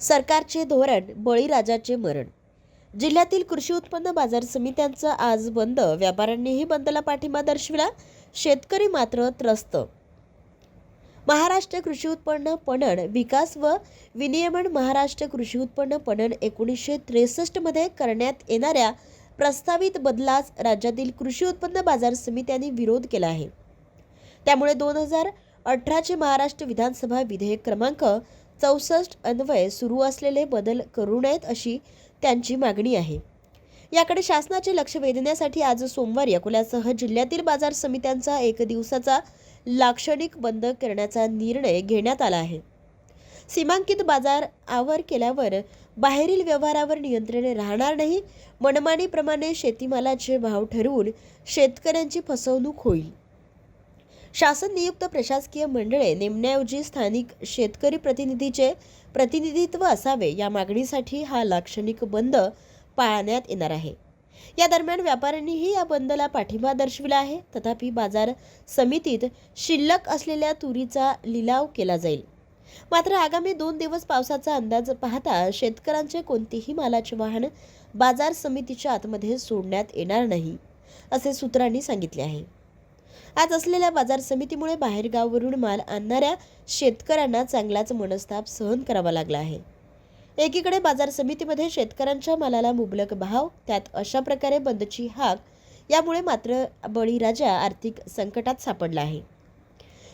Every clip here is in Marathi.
सरकारचे धोरण बळीराजाचे मरण. जिल्ह्यातील कृषी उत्पन्न बाजार समित्यांचा आज बंद. व्यापाऱ्यांनीही बंदला पाठिंबा दर्शविला. शेतकरी मात्र त्रस्त. महाराष्ट्र कृषी उत्पन्न पणन विकास व विनियमन महाराष्ट्र कृषी उत्पन्न पणन एकोणीसशे त्रेसष्टमध्ये करण्यात येणाऱ्या प्रस्तावित बदलास राज्यातील कृषी उत्पन्न बाजार समित्यांनी विरोध केला आहे. त्यामुळे दोन हजार अठराचे महाराष्ट्र विधानसभा विधेयक क्रमांक चौसष्ट अन्वये सुरू असलेले बदल करू नयेत अशी त्यांची मागणी आहे. याकडे शासनाचे लक्ष वेधण्यासाठी आज सोमवारी अकोल्यासह जिल्ह्यातील बाजार समित्यांचा एक दिवसाचा लाक्षणिक बंद करण्याचा निर्णय घेण्यात आला आहे. सीमांकित बाजार आवर केल्यावर बाहेरील व्यवहारावर नियंत्रण राहणार नाही. मनमानीप्रमाणे शेतीमालाचे भाव ठरवून शेतकऱ्यांची फसवणूक होईल. शासन नियुक्त प्रशासकीय मंडळे नेमण्याऐवजी स्थानिक शेतकरी प्रतिनिधीचे प्रतिनिधित्व असावे या मागणीसाठी हा लाक्षणिक बंद पाळण्यात येणार आहे. या दरम्यान व्यापाऱ्यांनीही या बंदला पाठिंबा दर्शविला आहे. तथापि बाजार समितीत शिल्लक असलेल्या तुरीचा लिलाव केला जाईल. मात्र आगामी दोन दिवस पावसाचा अंदाज पाहता शेतकऱ्यांचे कोणतेही मालाचे वाहन बाजार समितीच्या आतमध्ये सोडण्यात येणार नाही असे सूत्रांनी सांगितले आहे. आज असलेल्या बाजार समितीमुळे बाहेरगाववरून माल आणणाऱ्या शेतकऱ्यांना चांगलाच मनस्ताप सहन करावा लागला आहे. एकीकडे बाजार समितीमध्ये शेतकऱ्यांच्या मालाला मुबलक भाव त्यात अशा प्रकारे बंदची हाक यामुळे मात्र बळीराजा आर्थिक संकटात सापडला आहे.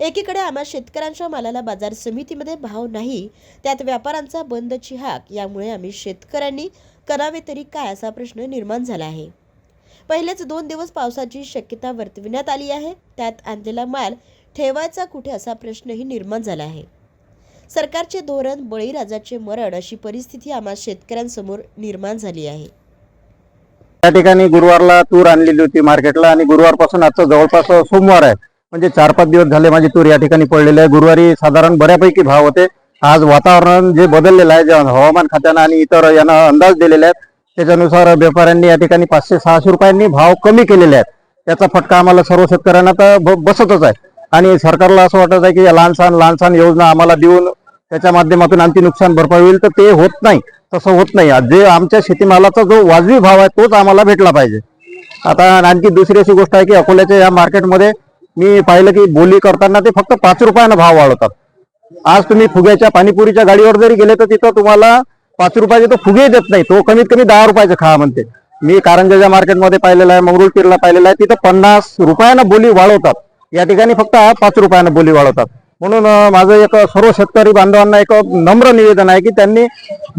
एकीकडे आम्हा शेतकऱ्यांच्या मालाला बाजार समितीमध्ये भाव नाही त्यात व्यापाऱ्यांचा बंदची हाक यामुळे आम्ही शेतकऱ्यांनी करावे तरी काय असा प्रश्न निर्माण झाला आहे. पहिलेच दोन दिवस पावसाची शक्यता वर्तविण्यात आली आहे. त्यात आणलेला माल ठेवायचा कुठे असा प्रश्नही निर्माण झाला आहे. सरकारचे धोरण बळीराजाचे मरण अशी परिस्थिती आम्हा शेतकऱ्यांसमोर निर्माण झाली आहे. त्या ठिकाणी गुरुवारला तूर आणलेली होती मार्केटला आणि गुरुवारपासून आजचा जवळपास सोमवार आहे. म्हणजे चार पाच दिवस झाले माझी तूर या ठिकाणी पडलेली आहे. गुरुवारी साधारण बऱ्यापैकी भाव होते. आज वातावरण जे बदललेलं आहे जे हवामान खात्यानं आणि इतर यांना अंदाज दिलेले आहेत त्याच्यानुसार व्यापाऱ्यांनी या ठिकाणी पाचशे सहाशे रुपयांनी भाव कमी केलेले आहेत. त्याचा फटका आम्हाला सर्व शेतकऱ्यांना तर ब- बसतच आहे. आणि सरकारला असं वाटत आहे की या लहान सहान लहान योजना आम्हाला देऊन त्याच्या माध्यमातून आणखी नुकसान भरपाई होईल तर ते होत नाही. तसं होत नाही. जे आमच्या शेतीमालाचा जो वाजवी भाव आहे तोच आम्हाला भेटला पाहिजे. आता आणखी दुसरी अशी गोष्ट आहे की अकोल्याच्या या मार्केटमध्ये मी पाहिलं की बोली करताना ते फक्त पाच रुपयानं भाव वाढवतात. आज तुम्ही फुग्याच्या पाणीपुरीच्या गाडीवर जरी गेले तर तिथं तुम्हाला पाच रुपयाचे तो फुगे देत नाही. तो कमीत कमी दहा रुपयाचे खा म्हणते. मी कारंजाच्या मार्केटमध्ये पाहिलेलं आहे मंगरुळपीरला पाहिलेलं आहे तिथं पन्नास रुपयानं बोली वाढवतात. या ठिकाणी फक्त पाच रुपयानं बोली वाढवतात. म्हणून माझं एक सर्व शेतकरी बांधवांना एक नम्र निवेदन आहे की त्यांनी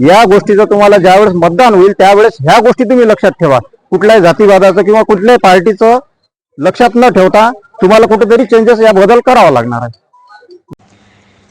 या गोष्टीचं तुम्हाला ज्यावेळेस मतदान होईल त्यावेळेस ह्या गोष्टी तुम्ही लक्षात ठेवा. कुठल्याही जातीवादाचं किंवा कुठल्याही पार्टीचं लक्षात न ठेवता तुम्हाला कुठेतरी चेंजेस या बदल करावा लागणार आहे.